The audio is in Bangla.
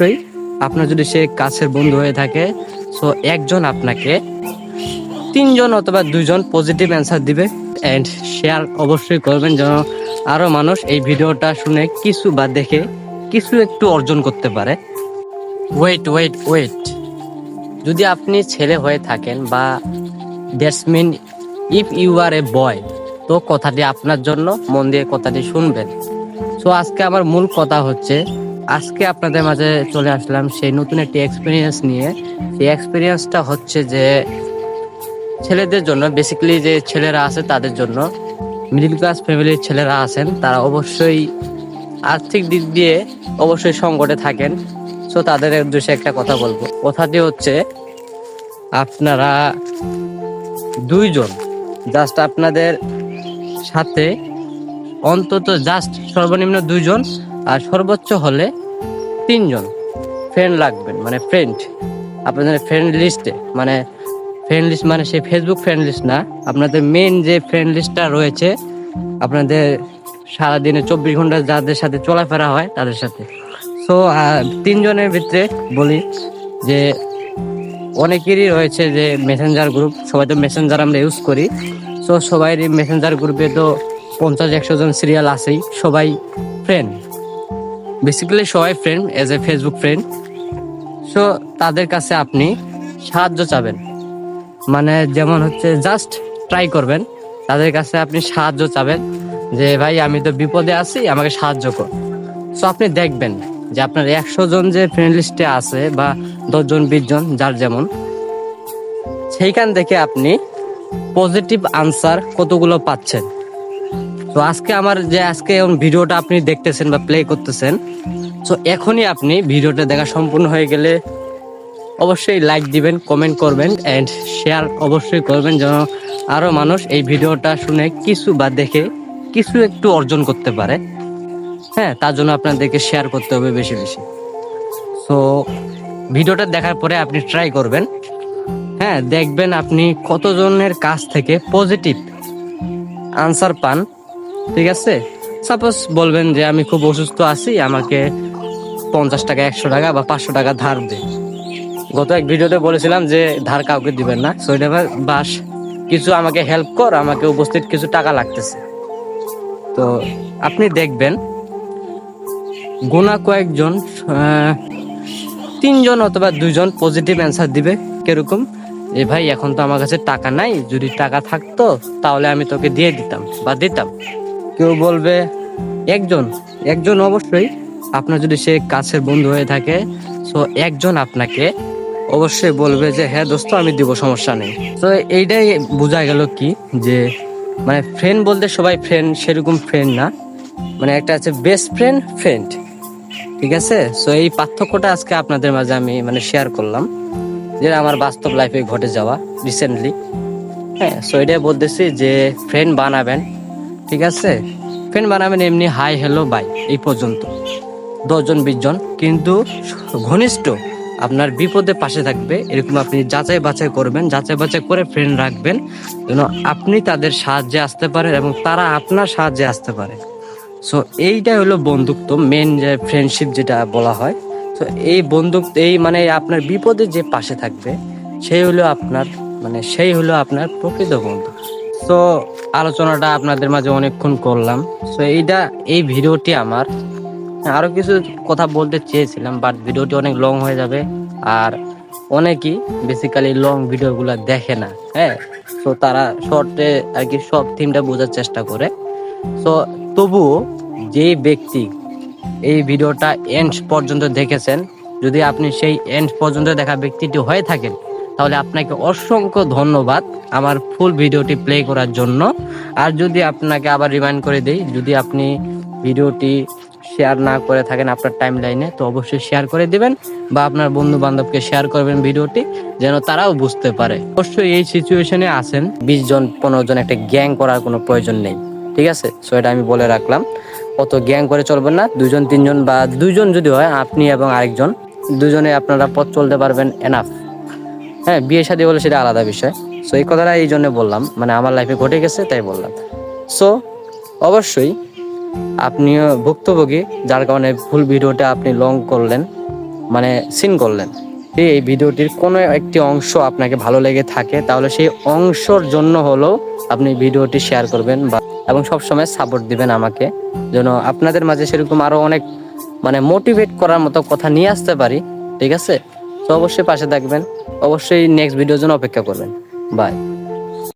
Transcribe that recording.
অবশ্যই আপনার যদি সে কাছের বন্ধু হয়ে থাকে সো একজন আপনাকে, তিনজন অথবা দুজন পজিটিভ অ্যান্সার দিবে অ্যান্ড শেয়ার অবশ্যই করবেন যেন আরও মানুষ এই ভিডিওটা শুনে কিছু বা দেখে কিছু একটু অর্জন করতে পারে। ওয়েট ওয়েট ওয়েট যদি আপনি ছেলে হয়ে থাকেন বা that's mean if you are a boy তো কথাটি আপনার জন্য, মন দিয়ে কথাটি শুনবেন। সো আজকে আমার মূল কথা হচ্ছে আজকে আপনাদের মাঝে চলে আসলাম সেই নতুন একটি এক্সপিরিয়েন্স নিয়ে। সেই এক্সপিরিয়েন্সটা হচ্ছে যে, ছেলেদের জন্য বেসিক্যালি যে ছেলেরা আছে তাদের জন্য মিডিল ক্লাস ফ্যামিলির ছেলেরা আছেন, তারা অবশ্যই আর্থিক দিক দিয়ে অবশ্যই সংকটে থাকেন। সো তাদের উদ্দেশ্যে একটা কথা বলব। কথাটি হচ্ছে, আপনারা দুইজন জাস্ট আপনাদের সাথে অন্তত জাস্ট সর্বনিম্ন দুইজন, আর সর্বোচ্চ হলে তিনজন ফ্রেন্ড লাগবেন মানে ফ্রেন্ড আপনাদের ফ্রেন্ড লিস্টে মানে ফ্রেন্ড লিস্ট মানে সেই ফেসবুক ফ্রেন্ড লিস্ট না। আপনাদের মেন যে ফ্রেন্ড লিস্টটা রয়েছে, আপনাদের সারাদিনে চব্বিশ ঘণ্টা যাদের সাথে চলাফেরা হয়, তাদের সাথে। সো তিনজনের ভিতরে বলি যে অনেকেরই রয়েছে যে মেসেঞ্জার গ্রুপ সবাই তো মেসেঞ্জার আমরা ইউজ করি। সো সবাই মেসেঞ্জার গ্রুপে তো পঞ্চাশ, একশো জন সিরিয়াল আছেই, সবাই ফ্রেন্ড বেসিক্যালি সবাই friend as a Facebook friend so তাদের কাছে আপনি সাহায্য চাবেন। মানে যেমন হচ্ছে জাস্ট ট্রাই করবেন। তাদের কাছে আপনি সাহায্য চাবেন যে, ভাই, আমি তো বিপদে আছি, আমাকে সাহায্য কর। সো আপনি দেখবেন যে আপনার একশো জন যে ফ্রেন্ড লিস্টে আছে বা দশজন বিশ জন, যার যেমন, সেইখান থেকে আপনি পজিটিভ আনসার কতগুলো পাচ্ছেন। তো আজকে আমার যে আজকে ভিডিওটা আপনি দেখতেছেন বা প্লে করতেছেন, তো এখনই আপনি ভিডিওটা দেখা সম্পূর্ণ হয়ে গেলে অবশ্যই লাইক দিবেন কমেন্ট করবেন অ্যান্ড শেয়ার অবশ্যই করবেন যেন আরও মানুষ এই ভিডিওটা শুনে কিছু বা দেখে কিছু একটু অর্জন করতে পারে। হ্যাঁ তার জন্য আপনাদেরকে শেয়ার করতে হবে বেশি বেশি। সো ভিডিওটা দেখার পরে আপনি ট্রাই করবেন। হ্যাঁ দেখবেন আপনি কতজনের কাছ থেকে পজিটিভ আনসার পান। ঠিক আছে? সাপোজ বলবেন যে আমি খুব অসুস্থ আছি, আমাকে পঞ্চাশ টাকা, একশো টাকা বা পাঁচশো টাকা ধার দে। গত এক ভিডিওতে বলেছিলাম যে ধার কাউকে দিবেন না। সো এটা বাস, কিছু আমাকে হেল্প কর, আমাকে উপস্থিত কিছু টাকা লাগতেছে। তো আপনি দেখবেন গোনা কয়েকজন তিনজন অথবা দুইজন পজিটিভ অ্যান্সার দিবে কীরকম? যে ভাই, এখন তো আমার কাছে টাকা নাই, যদি টাকা থাকতো, তাহলে আমি তোকে দিয়ে দিতাম বা দিতাম। কেউ বলবে, একজন একজন অবশ্যই আপনার যদি সে কাছের বন্ধু হয়ে থাকে সো একজন আপনাকে অবশ্যই বলবে যে হ্যাঁ দোস্ত, আমি দিব, সমস্যা নেই। তো এইটাই বোঝা গেল কি, যে মানে ফ্রেন্ড বলতে সবাই ফ্রেন্ড সেরকম ফ্রেন্ড না। মানে একটা আছে বেস্ট ফ্রেন্ড ফ্রেন্ড ঠিক আছে? সো এই পার্থক্যটা আজকে আপনাদের মাঝে আমি মানে শেয়ার করলাম যেটা আমার বাস্তব লাইফে ঘটে যাওয়া রিসেন্টলি হ্যাঁ সো এটাই বলতেছি যে ফ্রেন্ড বানাবেন। ঠিক আছে? ফ্রেন্ড বানাবেন এমনি হাই হ্যালো বাই এই পর্যন্ত। দশজন বিশ জন কিন্তু ঘনিষ্ঠ আপনার বিপদে পাশে থাকবে, এরকম আপনি যাচাই বাছাই করবেন, যাচাই বাছাই করে ফ্রেন্ড রাখবেন, যেন আপনি তাদের সাহায্যে আসতে পারেন এবং তারা আপনার সাহায্যে আসতে পারে। সো এইটাই হলো বন্ধুত্ব মেন যে ফ্রেন্ডশিপ যেটা বলা হয়। তো এই বন্ধুত্ব, এই মানে আপনার বিপদে যে পাশে থাকবে, সেই হলো আপনার মানে সেই হলো আপনার প্রকৃত বন্ধু। তো আলোচনাটা আপনাদের মাঝে অনেকক্ষণ করলাম। সো এইটা, এই ভিডিওটি আমার। আরও কিছু কথা বলতে চেয়েছিলাম বাট ভিডিওটি অনেক লং হয়ে যাবে আর অনেকেই বেসিক্যালি লং ভিডিওগুলো দেখে না হ্যাঁ? তো তারা শর্টে আর কি সব থিমটা বোঝার চেষ্টা করে। সো তবুও যে ব্যক্তি এই ভিডিওটা এন্ড পর্যন্ত দেখেছেন, যদি আপনি সেই এন্ড পর্যন্ত দেখা ব্যক্তিটি হয়ে থাকেন তাহলে আপনাকে অসংখ্য ধন্যবাদ আমার ফুল ভিডিওটি প্লে করার জন্য। আর যদি আপনাকে আবার রিমাইন্ড করে দেই, যদি আপনি ভিডিওটি শেয়ার না করে থাকেন আপনার টাইম লাইনে তো অবশ্যই শেয়ার করে দিবেন বা আপনার বন্ধু বান্ধবকে শেয়ার করবেন ভিডিওটি, যেন তারাও বুঝতে পারে। অবশ্যই এই সিচুয়েশনে আছেন, বিশ জন, পনেরো জন একটা গ্যাং করার কোনো প্রয়োজন নেই, ঠিক আছে? সো এটা আমি বলে রাখলাম। অত গ্যাং করে চলবেন না, দুজন, তিনজন বা দুজন যদি হয়, আপনি এবং আরেকজন, দুজনে আপনারা পথ চলতে পারবেন এনাফ হ্যাঁ বিয়ে শাদী হলে সেটা আলাদা বিষয়। সো এই কথাটা এই জন্য বললাম। মানে আমার লাইফে ঘটে গেছে, তাই বললাম। সো অবশ্যই আপনিও ভুক্তভোগী, যার কারণে ভুল ভিডিওটা আপনি লং করলেন মানে সিন করলেন। এই ভিডিওটির কোনো একটি অংশ আপনাকে ভালো লেগে থাকে, তাহলে সেই অংশর জন্য হলেও আপনি ভিডিওটি শেয়ার করবেন বা, এবং সবসময় সাপোর্ট দিবেন আমাকে, যেন আপনাদের মাঝে সেরকম আরও অনেক মানে মোটিভেট করার মতো কথা নিয়ে আসতে পারি, ঠিক আছে? তো অবশ্যই পাশে থাকবেন। অবশ্যই নেক্সট ভিডিওর জন্য অপেক্ষা করবেন। বাই